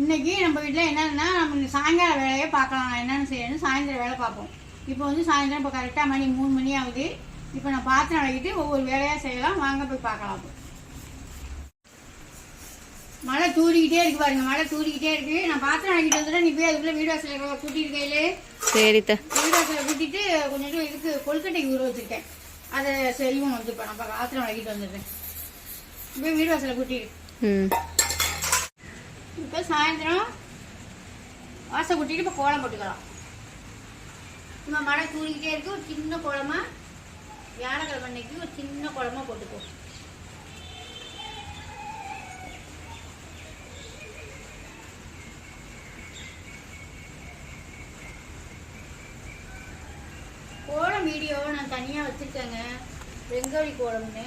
இன்னைக்கு நம்ம வீட்டில் என்னன்னா நம்ம சாயங்கால வேலையை பார்க்கலாம். என்னென்னு செய்யணும் சாயந்தரம் வேலை பார்ப்போம். இப்போ வந்து சாயந்தரம் இப்போ கரெக்டாக மணி மூணு மணி ஆகுது. இப்போ நான் பாத்திரம் விளக்கிட்டு ஒவ்வொரு வேலையாக செய்யலாம். வாங்க போய் பார்க்கலாம். மழை தூரிக்கிட்டே இருக்கு பாருங்க. மழை தூரிக்கிட்டே இருக்கு. நான் பாத்திரம் விளக்கிட்டு வந்துட்டேன். நீ போய் அதுக்குள்ளே வீடு வாசலில் கூட்டிட்டு கையிலே சரித்த வீடு வாசலில் கூட்டிட்டு கொஞ்சம் இதுக்கு கொழுக்கட்டைக்கு ஊற வச்சிருக்கேன். அதை செய்வோம் வந்து இப்போ நான் பாத்திரம் விளக்கிட்டு வந்துடுறேன். போய் வீடு கூட்டிட்டு ம். இப்போ சாயந்தரம் வாசை கூட்டிட்டு இப்போ கோலம் போட்டுக்கலாம். நம்ம மழை தூரிக்கிட்டே இருக்கு ஒரு சின்ன கோலமா வியாழக்கிழமை அன்னைக்கு ஒரு சின்ன கோலமா போட்டுக்கோ. கோலம் வீடியோ நான் தனியாக வச்சுருக்கேங்க. வெங்கோலி கோலம்னு.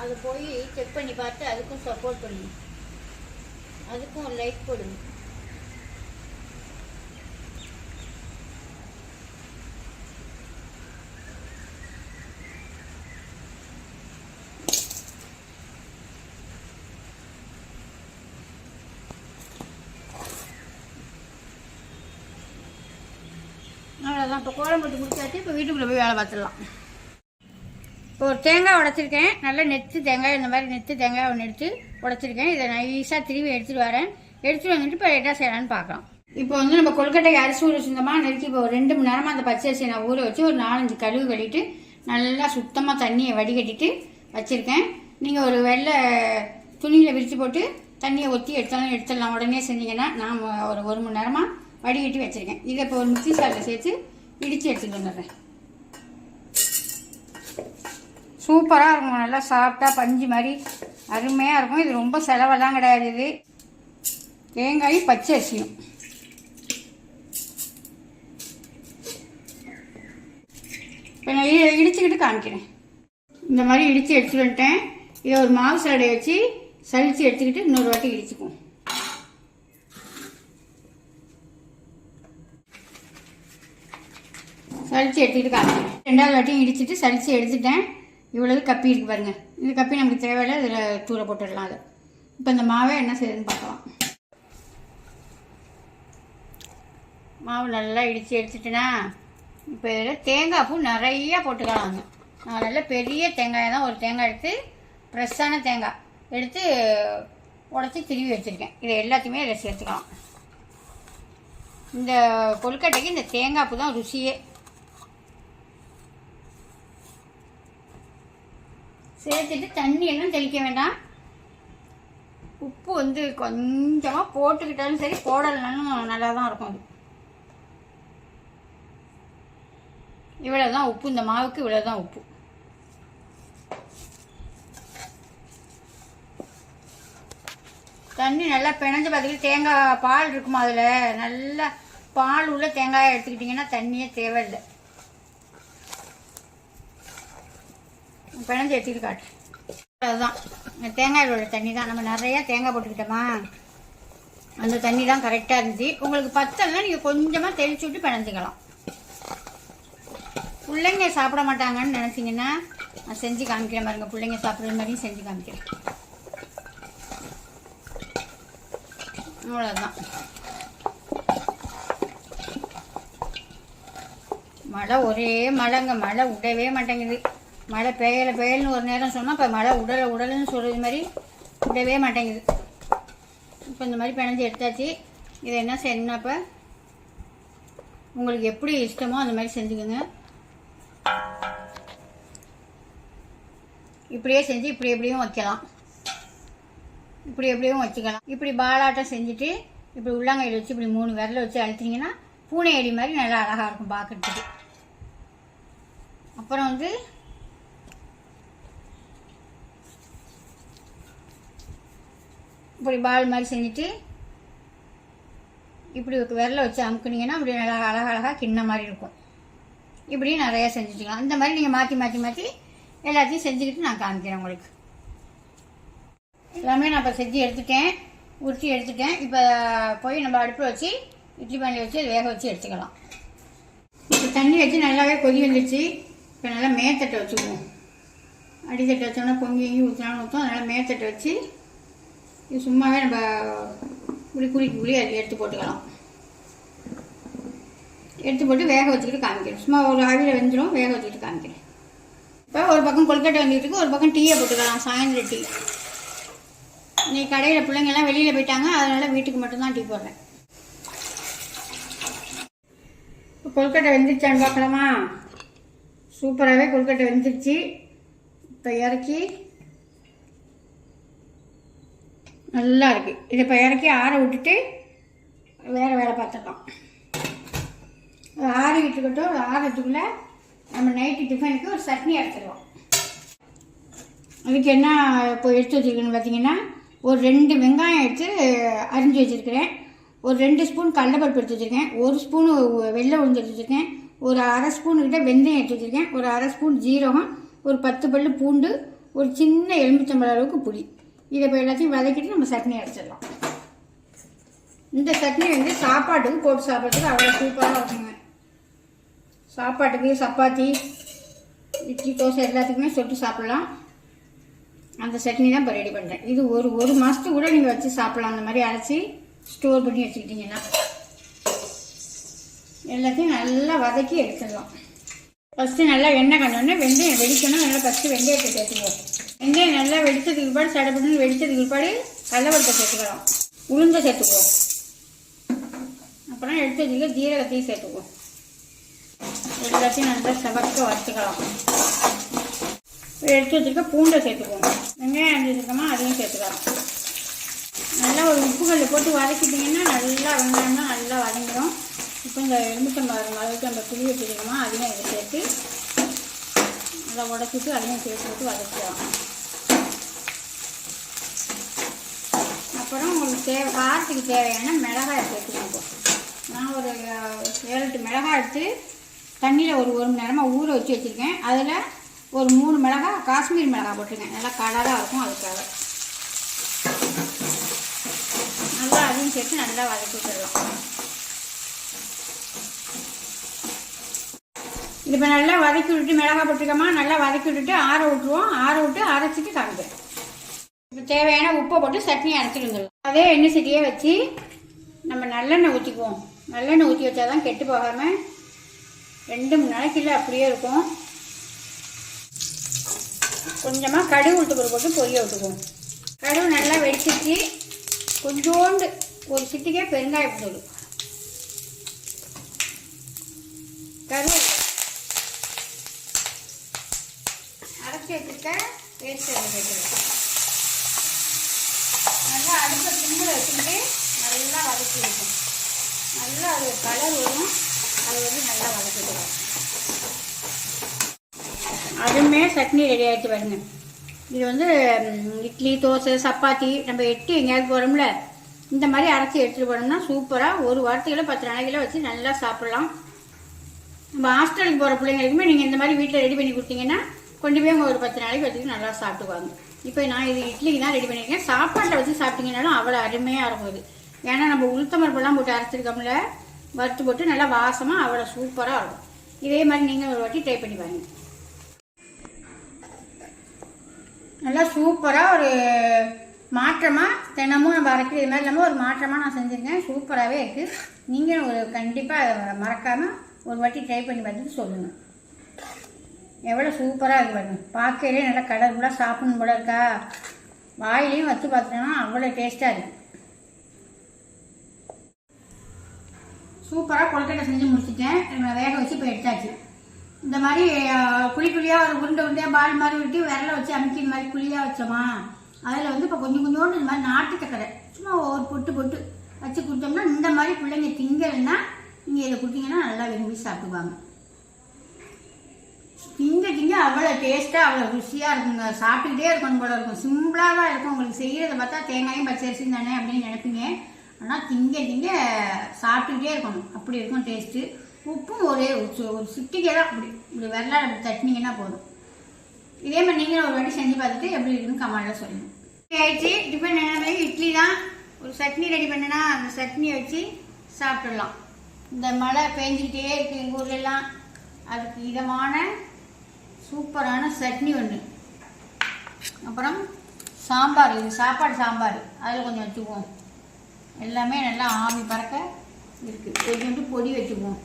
அதை போய் செக் பண்ணி பார்த்து அதுக்கும் சப்போர்ட் பண்ணி. அதுக்கும் ஒரு லைட் போடுங்க. அவ்வளோதான் இப்போ கோலம் போட்டு முடிச்சாச்சு இப்போ வீட்டுக்குள்ளே போய் வேலை பார்த்துடலாம். இப்போ ஒரு தேங்காய் உடைச்சிருக்கேன். நல்லா நெத்து தேங்காய் இந்த மாதிரி நெத்து தேங்காய் ஒன்று எடுத்து உடைச்சிருக்கேன். இதை நைஸாக திரும்பி எடுத்துகிட்டு வரேன். எடுத்துகிட்டு வந்துட்டு இப்போ என்ன செய்யலான்னு பார்க்கலாம் இப்போ வந்து நம்ம கொல்கட்டையை அரிசி ஊற வச்சிருந்தோமா? நெருக்கி இப்போ ஒரு ரெண்டு மணி நேரமாக அந்த பச்சை அரிசியை நான் ஊற வச்சு ஒரு நாலஞ்சு கழுவு கட்டிட்டு நல்லா சுத்தமாக தண்ணியை வடிகட்டிட்டு வச்சுருக்கேன். நீங்கள் ஒரு வெள்ளை துணியில் விரித்து போட்டு தண்ணியை ஒத்தி எடுத்தாலும் எடுத்துடலாம். உடனே செஞ்சீங்கன்னா நான் ஒரு ஒரு மணி நேரமாக வடிகட்டி வச்சுருக்கேன். இதை இப்போ ஒரு மிக்சி சாரில் சேர்த்து இடித்து எடுத்துகிட்டு வந்துடுறேன். சூப்பராக இருக்கும்? நல்லா சாப்பிட்டா பஞ்சு மாதிரி அருமையாக இருக்கும். இது ரொம்ப செலவெல்லாம் கிடையாது இது. தேங்காயும் பச்சை அரிசியும். இப்போ நான் இடிச்சுக்கிட்டு காமிக்கிறேன். இந்த மாதிரி இடித்து எடுத்துட்டு வந்துட்டேன். இதை ஒரு மாவு சலடை வச்சு சலித்து எடுத்துக்கிட்டு இன்னொரு வாட்டி இடிச்சுக்குவோம். சலித்து எடுத்துக்கிட்டு காமிக்கிறேன். ரெண்டாவது வாட்டியும் இடிச்சிட்டு சலித்து எடுத்துட்டேன். இவ்வளவு கப்பி இருக்கு பாருங்க. இந்த கப்பி நமக்கு தேவையில்லை இதில் தூர போட்டுடலாம் அதை. இப்போ இந்த மாவை என்ன செய்யுதுன்னு பார்க்கலாம். மாவு நல்லா இடித்து எடுத்துட்டேன்னா இப்போ இதில் தேங்காய் பூ நிறையா போட்டுக்கலாங்க நான் நல்ல பெரிய தேங்காயை தான் ஒரு தேங்காய் எடுத்து ஃப்ரெஷ்ஷான தேங்காய் எடுத்து உடச்சி திருவி வச்சுருக்கேன். இதை எல்லாத்தையுமே இதில் சேர்த்துக்கலாம். இந்த கொழுக்கட்டைக்கு இந்த தேங்காய் பூ தான் ருசியே. சேர்த்துட்டு தண்ணி எல்லாம் தெளிக்க வேண்டாம். உப்பு வந்து கொஞ்சமாக போட்டுக்கிட்டாலும் சரி போடலைனாலும் நல்லா தான் இருக்கும் அது. இவ்வளோ தான் உப்பு இந்த மாவுக்கு இவ்வளோ தான் உப்பு. தண்ணி நல்லா பிணைஞ்சு பார்த்துக்கிட்டு தேங்காய் பால் இருக்குமா அதில்? நல்லா பால் உள்ள தேங்காயை எடுத்துக்கிட்டிங்கன்னா தண்ணியே தேவையில்லை. பிணைஞ்சு எடுத்துக்கிட்டு காட்டு. அதுதான் தேங்காயோட உள்ள தண்ணி தான். நம்ம நிறையா தேங்காய் போட்டுக்கிட்டோமா? அந்த தண்ணி தான் கரெக்டாக இருந்துச்சு. உங்களுக்கு பத்தலைன்னா நீங்கள் கொஞ்சமாக தெளிச்சு விட்டு பிணைஞ்சிக்கலாம். பிள்ளைங்க சாப்பிட மாட்டாங்கன்னு நினச்சிங்கன்னா நான் செஞ்சு காமிக்கிறேன் பாருங்க. பிள்ளைங்க சாப்பிட்ற மாதிரியும் செஞ்சு காமிக்கிறேன். அவ்வளோதான் மழை ஒரே மழைங்க. மழை விடவே மாட்டேங்குது. மழை பெய்யல பெயல்னு ஒரு நேரம் சொன்னால் இப்போ மழை உடலை உடலுன்னு சொல்கிறது மாதிரி விடவே மாட்டேங்குது. இப்போ இந்த மாதிரி பிணைஞ்சு எடுத்தாச்சு. இதை என்ன செய்யணுன்னாப்போ உங்களுக்கு எப்படி இஷ்டமோ அந்த மாதிரி செஞ்சுக்கோங்க. இப்படியே செஞ்சு இப்படி எப்படியும் வைக்கலாம். இப்படி எப்படியும் வச்சுக்கலாம். இப்படி பாலாட்டம் செஞ்சுட்டு இப்படி உள்ளங்கையில் வச்சு இப்படி மூணு விரல வச்சு அழுத்திங்கன்னா பூனை அடி மாதிரி நல்லா அழகாக இருக்கும் பார்க்குறதுக்கு அப்புறம் வந்து இப்படி பால் மாதிரி செஞ்சுட்டு இப்படி விரல வச்சு அமுக்குனீங்கன்னா அப்படி நல்லா அழகழகாக கிண்ண மாதிரி இருக்கும். இப்படியும் நிறையா செஞ்சுக்கலாம். இந்த மாதிரி நீங்கள் மாற்றி மாற்றி மாற்றி எல்லாத்தையும் செஞ்சுக்கிட்டு நான் காமிக்கிறேன் உங்களுக்கு. எல்லாமே நான் இப்போ செஞ்சு எடுத்துட்டேன். உருட்டி எடுத்துட்டேன். இப்போ போய் நம்ம அடுப்பில் வச்சு இட்லி பானையில் வச்சு அதை வேக வச்சு எடுத்துக்கலாம். இப்போ தண்ணி வச்சு நல்லாவே கொதி வந்துடுச்சு இப்போ நல்லா மேத்தட்டை வச்சுக்குவோம். அடித்தட்டை வச்சோன்னா பொங்கி எங்கேயும் ஊற்றினாலும் ஊற்றும் அதனால் மேத்தட்டை வச்சு இது சும்மாவே நம்ம இப்படி குளிக்கு குழி எடுத்து போட்டுக்கலாம். எடுத்து போட்டு வேக வச்சுக்கிட்டு காமிக்கிறேன். சும்மா ஒரு ஆவியில் வெந்துடும் வேக வச்சுக்கிட்டு காமிக்கிறேன். இப்போ ஒரு பக்கம் கொல்கட்டை வந்துட்டு இருக்கு ஒரு பக்கம் டீயை போட்டுக்கலாம் சாயந்தரம் டீ. இன்னைக்கு கடையில் பிள்ளைங்கெல்லாம் வெளியில் போயிட்டாங்க அதனால் வீட்டுக்கு மட்டும்தான் டீ போடுறேன். இப்போ கொல்கட்டை வெந்துருச்சான்னு பார்க்கலாமா? சூப்பராகவே கொல்கட்டை வெந்துருச்சு. இப்போ இறக்கி நல்லா இருக்குது இதை இப்போ இறக்கி ஆற விட்டுட்டு வேறு வேலை பார்த்துக்கலாம் அது ஆறிக்கிட்டு இருக்கட்டும். அது ஆறதுக்குள்ளே நம்ம நைட்டு டிஃபனுக்கு ஒரு சட்னி அரைச்சிடுவோம் அதுக்கு என்ன இப்போ எடுத்து வச்சுருக்கேன்னு பார்த்தீங்கன்னா ஒரு ரெண்டு வெங்காயம் எடுத்து அரிஞ்சு வச்சுருக்கிறேன். ஒரு ரெண்டு ஸ்பூன் கடலைப்பருப்பு எடுத்து வச்சுருக்கேன். ஒரு ஸ்பூனு வெள்ளை உளுந்து எடுத்து வச்சுருக்கேன். ஒரு அரை ஸ்பூனுக்கிட்ட வெந்தயம் எடுத்து வச்சுருக்கேன். ஒரு அரை ஸ்பூன் ஜீரகம். ஒரு பத்து பல்லு பூண்டு. ஒரு சின்ன எலுமிச்சம்பழ அளவுக்கு புளி. இதை இப்போ எல்லாத்தையும் வதக்கிட்டு நம்ம சட்னி அரைச்சிடலாம். இந்த சட்னி வந்து சாப்பாட்டுக்கு போட்டு சாப்பிட்றதுக்கு அவ்வளோ சூப்பராக இருக்குங்க. சாப்பாட்டுக்கு சப்பாத்தி இட்லி தோசை எல்லாத்துக்குமே சொட்டு சாப்பிட்லாம். அந்த சட்னி தான் இப்போ ரெடி பண்ணுறேன் இது ஒரு ஒரு மாதத்துக்கு கூட நீங்கள் வச்சு சாப்பிட்லாம். அந்த மாதிரி அரைச்சி ஸ்டோர் பண்ணி வச்சுக்கிட்டிங்கன்னா. எல்லாத்தையும் நல்லா வதக்கி எடுத்துடலாம். ஃபஸ்ட்டு நல்லா எண்ணெய் கண்டோடனே வெந்தயம் வெடிக்கணும் நல்லா ஃபஸ்ட்டு வெந்தயத்தை சேர்த்துக்குவோம். வெங்காயம் நல்லா வெடித்ததுக்கு பிற்பாடு சடப்பட்டு வெடித்ததுக்கு பாடு கடலப்பருப்பை சேர்த்துக்கலாம். உளுந்தை சேர்த்துக்குவோம். அப்புறம் எடுத்து வச்சுக்க ஜீரகத்தையும் சேர்த்துக்குவோம். எல்லாத்தையும் நல்லா செவக்க வறுத்துக்கலாம். எடுத்து வச்சுருக்க பூண்டை சேர்த்துக்குவோம். வெங்காயம் அரைஞ்சிருக்கோமா அதையும் சேர்த்துக்கலாம். நல்லா ஒரு உப்புக்கல்ல போட்டு வதக்கிட்டிங்கன்னா நல்லா வெங்காயம்னா நல்லா வதங்கிடும் இப்போ இந்த எலுமிச்சம்பழம் அளவுக்கு நம்ம புளி வச்சுருக்கோமா அதையும் இதை சேர்த்து நல்லா உடச்சிட்டு அதையும் சேர்த்து விட்டு வதக்கலாம் அப்புறம் உங்களுக்கு தேவை காரத்துக்கு தேவையான மிளகாய் சேர்த்துக்கோங்க. நான் ஒரு ஏழு எட்டு மிளகாய் எடுத்து தண்ணியில் ஒரு ஒரு மணி நேரமாக ஊற வச்சு வச்சுருக்கேன். அதில் ஒரு மூணு மிளகாய் காஷ்மீர் மிளகாய் போட்டிருக்கேன். நல்லா கலராக இருக்கும் அதுக்காக. நல்லா அதையும் சேர்த்து நல்லா வதக்கி விட்டுடலாம். இது இப்போ நல்லா வதக்கி விட்டுட்டு மிளகாய் போட்டுக்கமா நல்லா வதக்கி விட்டுட்டு ஆற விட்டுருவோம். ஆற விட்டு அரைச்சிட்டு காமிப்பேன் இப்போ தேவையான உப்பை போட்டு சட்னி அரைச்சிட்டு வந்துடலாம். அதே எண்ணெய் சட்டியே வச்சு நம்ம நல்லெண்ணெய் ஊற்றிக்குவோம் நல்லெண்ணெய் ஊற்றி வச்சா தான் கெட்டு போகாமல் ரெண்டு மூணு நாளைக்கு அப்படியே இருக்கும். கொஞ்சமாக கடுகு உளுத்துக்குற போட்டு பொரிய விட்டுக்குவோம். கடுகு நல்லா வெடிச்சிச்சு கொஞ்சோண்டு ஒரு சிட்டிக்கே பெருங்காயம் அரைச்சி வச்சுருக்க நல்லா அடுப்பை சிம்மில் வச்சுக்கிட்டு நல்லா வதக்கி வைக்கும் நல்லா அது கலர் வரும். அது வந்து நல்லா வதக்கிடுவோம் அதுவுமே சட்னி ரெடி ஆகிட்டு பாருங்க. இது வந்து இட்லி தோசை சப்பாத்தி நம்ம எட்டு எங்கேயாவது போகிறோம்ல இந்த மாதிரி அரைச்சி எடுத்துகிட்டு போனோம்னா சூப்பராக ஒரு வாரத்துக்குள்ள பத்து நாளைக்குள்ள வச்சு நல்லா சாப்பிட்லாம். நம்ம ஹாஸ்டலுக்கு போகிற பிள்ளைங்களுக்குமே நீங்கள் இந்த மாதிரி வீட்டில் ரெடி பண்ணி கொடுத்தீங்கன்னா கொண்டு போய் அவங்க ஒரு பத்து நாளைக்கு வச்சுட்டு நல்லா சாப்பிட்டுக்குவாங்க. இப்போ நான் இது இட்லிக்கு தான் ரெடி பண்ணியிருக்கேன். சாப்பாட்டில் வச்சு சாப்பிட்டீங்கனாலும் அவ்வளோ அருமையாக இருக்கும் இது. ஏன்னா நம்ம உளுத்தமரப்பெல்லாம் போட்டு அரைச்சிருக்கோம்ல வறுத்து போட்டு நல்லா வாசமாக அவ்வளோ சூப்பராக இருக்கும். இதே மாதிரி நீங்கள் ஒரு வாட்டி ட்ரை பண்ணி பாருங்கள் நல்லா சூப்பராக ஒரு மாற்றமாக தினமும் நம்ம அரைக்கிற இது மாதிரி இல்லாமல் ஒரு மாற்றமாக நான் செஞ்சுருக்கேன். சூப்பராகவே இருக்குது நீங்களும் ஒரு கண்டிப்பாக மறக்காமல் ஒரு வாட்டி ட்ரை பண்ணி பார்த்துட்டு சொல்லுங்கள் எவ்வளோ சூப்பராக இருக்கு பாருங்க. பார்க்கலே நல்லா கலர்ஃபுல்லாக சாப்பிடணும் போல இருக்கா? வாயிலையும் வச்சு பார்த்தோன்னா அவ்வளோ டேஸ்ட்டாக இருக்கு. சூப்பராக கொழுக்கட்டை செஞ்சு முடிச்சிட்டேன். வேக வச்சு இப்போ எடுத்தாச்சு. இந்த மாதிரி குழி குழியாக ஒரு உருண்டை உருண்டையாக பால் மாதிரி விட்டு விரல வச்சு அமுக்கி மாதிரி குழியாக வச்சோமா? அதில் வந்து இப்போ கொஞ்சம் கொஞ்சோண்டு இந்த மாதிரி நாட்டு சக்கரை. சும்மா ஒரு பொட்டு பொட்டு வச்சு கொடுத்தோம்னா இந்த மாதிரி பிள்ளைங்க திங்கலைன்னா நீங்கள் இதை கொடுத்தீங்கன்னா நல்லா விரும்பி சாப்பிடுவாங்க. திங்க திங்க அவ்வளோ டேஸ்ட்டாக அவ்வளோ ருசியாக இருக்குங்க. சாப்பிட்டுக்கிட்டே இருக்கணும் போல இருக்கும். சிம்பிளாக தான் இருக்கும். உங்களுக்கு செய்கிறத பார்த்தா தேங்காயும் பச்சரிசியும் தானே அப்படின்னு நினைப்பீங்க. ஆனால் திங்க திங்க சாப்பிட்டுக்கிட்டே இருக்கணும். அப்படி இருக்கும் டேஸ்ட்டு உப்பும் ஒரே ஒரு சு- தான். அப்படி இப்படி வெள்ளாட அப்படி தட்டினீங்கன்னா போதும். இதே மாதிரி நீங்களும் ஒரு வாட்டி செஞ்சு பார்த்துட்டு எப்படி இருக்குன்னு கமெண்ட்டில் சொல்லுங்கள் ஆயிடுச்சு. டிஃபன் என்ன இட்லி தான். ஒரு சட்னி ரெடி பண்ணனா அந்த சட்னியை வச்சு சாப்பிட்டுடலாம் இந்த மழை பெஞ்சிக்கிட்டே இருக்குது எங்கள் ஊர்லெல்லாம் அதுக்கு இதமான சூப்பரான சட்னி ஒன்று அப்புறம் சாம்பார் இது சாப்பாடு சாம்பார். அதில் கொஞ்சம் வச்சுக்குவோம். எல்லாமே நல்லா ஆவி பறக்க இருக்குது கொஞ்சோண்டு பொடி வச்சுக்குவோம்.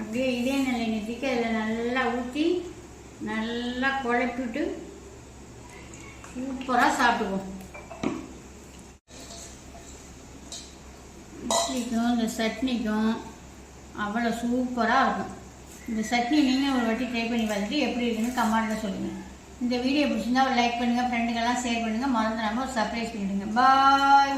அப்படியே இதே நிலை நெத்திக்கு அதில் நல்லா ஊற்றி நல்லா குழப்பிட்டு சூப்பராக சாப்பிடுவோம் இட்லிக்கும் இந்த சட்னிக்கும் அவ்வளோ சூப்பராக இருக்கும். இந்த சட்னி நீங்கள் ஒரு வாட்டி ட்ரை பண்ணி பார்த்துட்டு எப்படி இருக்குன்னு கமெண்ட்டில் சொல்லுங்கள் இந்த வீடியோ பிடிச்சிருந்தா ஒரு லைக் பண்ணுங்கள் ஃப்ரெண்டுங்கெல்லாம் ஷேர் பண்ணுங்கள் மறந்துடாமல் ஒரு சர்ப்ரைஸ் பண்ணிவிடுங்க பாய்